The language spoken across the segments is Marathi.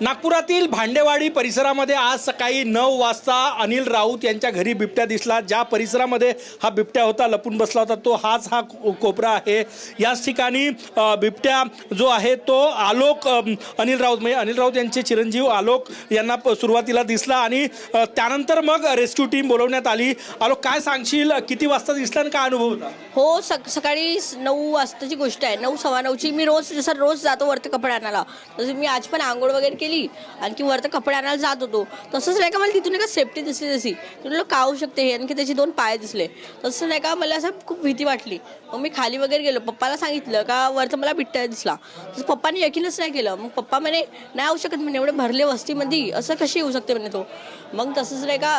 नागपुरातील भांडेवाडी परिसरामध्ये आज सकाळी नऊ वाजता अनिल राऊत यांच्या घरी बिबट्या दिसला. ज्या परिसरामध्ये हा बिबट्या होता लपून बसला होता तो हाच हा को- कोपरा आहे. याच ठिकाणी बिबट्या जो आहे तो आलोक अनिल राऊत म्हणजे अनिल राऊत यांचे चिरंजीव आलोक यांना प- सुरुवातीला दिसला आणि त्यानंतर मग रेस्क्यू टीम बोलवण्यात आली. आलोक काय सांगशील? किती वाजता दिसला आणि काय अनुभव हो सक सकाळी नऊ वाजताची गोष्ट आहे. नऊ सव्वा नऊची. मी रोज जसं रोज जातो वरती कपडे आणायला तसं मी आज पण आंघोळ वगैरे केली. आणखी वरती कपडे आणायला जात होतो. तसंच नाही का मला तिथून का सेफ्टी दिसली तशी. तुला का होऊ शकते हे? आणखी त्याचे दोन पाय दिसले. तसं नाही का मला असं खूप भीती वाटली. मग मी खाली वगैरे गेलो. पप्पाला सांगितलं का वरतं मला बिट्ट्या दिसला. तसं पप्पाने यकीनच नाही केलं. मग पप्पा म्हणे नाही होऊ शकत म्हणे एवढे भरले वस्तीमध्ये. असं कशी येऊ शकते? म्हणे तो. मग तसंच नाही का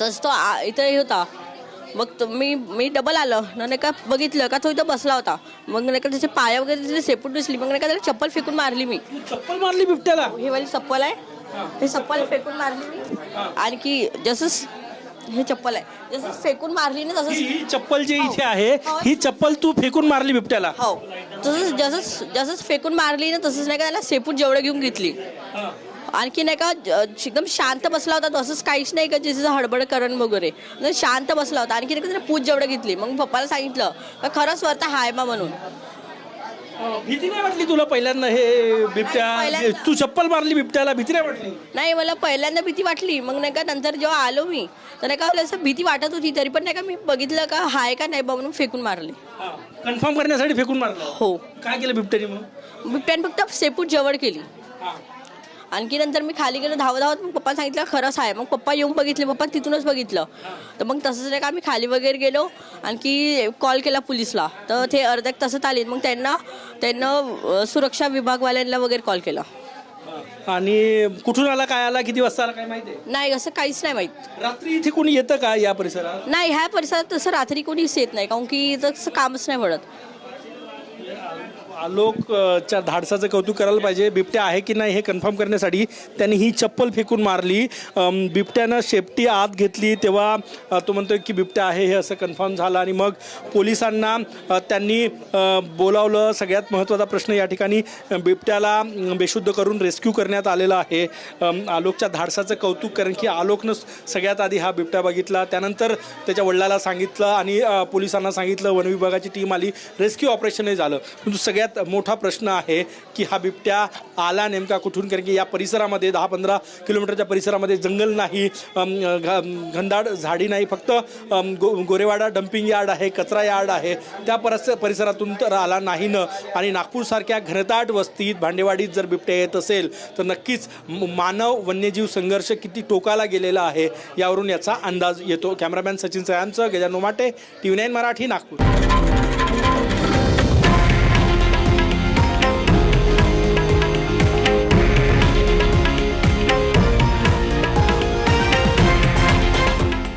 तसं तो इथं हे होता. मग मी मी डबल आलं. न नाही का बघितलं का तो इथं बसला होता. मग नाही का त्याचे पाया वगैरे तिथे सेपूट दिसली. मग नाही का त्याला चप्पल फेकून मारली मी. चप्पल मारली बिबट्याला? हे वाली चप्पल आहे. हे. चप्पल फेकून मारली मी. आणखी जसंच हे चप्पल आहे. जसं फेकून मारली ना ही तसंच ही चप्पल जी इथे आहे ही. चप्पल तू फेकून मारली बिबट्याला? हो. तसंच जसंच जसंच फेकून मारली ना तसंच नाही का त्याला सेपूट जेवढं घेऊन घेतली. आणखी नाही का एकदम शांत बसला होता तो. असंच काहीच नाही का जिचं हडबड करण वगैरे. म्हणजे शांत बसला होता. आणखी नाही का पूज जेवढं घेतली. मग पप्पाला सांगितलं का खरंच स्वतः हाय मा म्हणून. भीती नाही वाटली तुला पहिल्यांदा हे बिबट्या? तू चप्पल मारली बिबट्याला भीती नाही वाटली? नाही मला पहिल्यांदा भीती वाटली. मग नाही का नंतर जेव्हा आलो मी तर नाही का असं भीती वाटत होती. तरी पण नाही का मी बघितलं का हाय का नाही बा म्हणून फेकून मारले. कन्फर्म करण्यासाठी फेकून मारलं. हो. काय केलं बिबट्याने मग बिबट्याने फक्त सेपूट जवळ केली. आणखी नंतर मी खाली गेलो धावत धावत मग पप्पा सांगितलं खरंच आहे. मग पप्पा येऊन बघितले पप्पा तिथूनच बघितलं. तर मग तसंच नाही का आम्ही खाली वगैरे गेलो आणखी कॉल केला पोलिसला. तर ते अर्ध्या तासात आले. मग त्यांना त्यांना सुरक्षा विभागवाल्यांना वगैरे कॉल. केला आणि कुठून आला काय आला किती वाजता आला काय माहिती नाही असं काहीच नाही माहीत. रात्री इथे कोणी येतं का या परिसरात? नाही ह्या परिसरात तसं रात्री कोणीच येत नाही काऊन की तसं कामच नाही पडत. आलोकच्या धाडसाचं कौतुक करायला पाहिजे. बिबट्या आहे की नाही हे कन्फर्म करण्यासाठी त्यांनी ही चप्पल फेकून मारली. बिबट्यानं शेपटी आत घेतली. तेव्हा तो म्हणतो की बिबट्या आहे हे असं कन्फर्म झालं आणि मग पोलिसांना त्यांनी बोलावलं. सगळ्यात महत्त्वाचा प्रश्न या ठिकाणी बिबट्याला बेशुद्ध करून रेस्क्यू करण्यात आलेला आहे. आलोकच्या धाडसाचं कौतुक कारण की आलोकनं सगळ्यात आधी हा बिबट्या बघितला. त्यानंतर त्याच्या वडिलाला सांगितलं आणि पोलिसांना सांगितलं. वन विभागाची टीम आली. रेस्क्यू ऑपरेशनही झालं. परंतु सगळ्यात मोठा प्रश्न आहे की हा बिबट्या आला नेमका कुठून? कारण की या परिसरामध्ये दहा पंधरा किलोमीटरच्या परिसरामध्ये जंगल नाही घ- घनदाट झाडी नाही फक्त गो गोरेवाडा डम्पिंग यार्ड आहे कचरा यार्ड आहे. त्या परस परिसरातून तर आला नाही न. आणि नागपूरसारख्या घनदाट वस्तीत भांडेवाडीत जर बिबट्या येत असेल तर नक्कीच मानव वन्यजीव संघर्ष किती टोकाला गेलेला आहे यावरून याचा अंदाज येतो. कॅमेरामॅन सचिन सयांचं गजानो माटे T V nine Marathi Nagpur.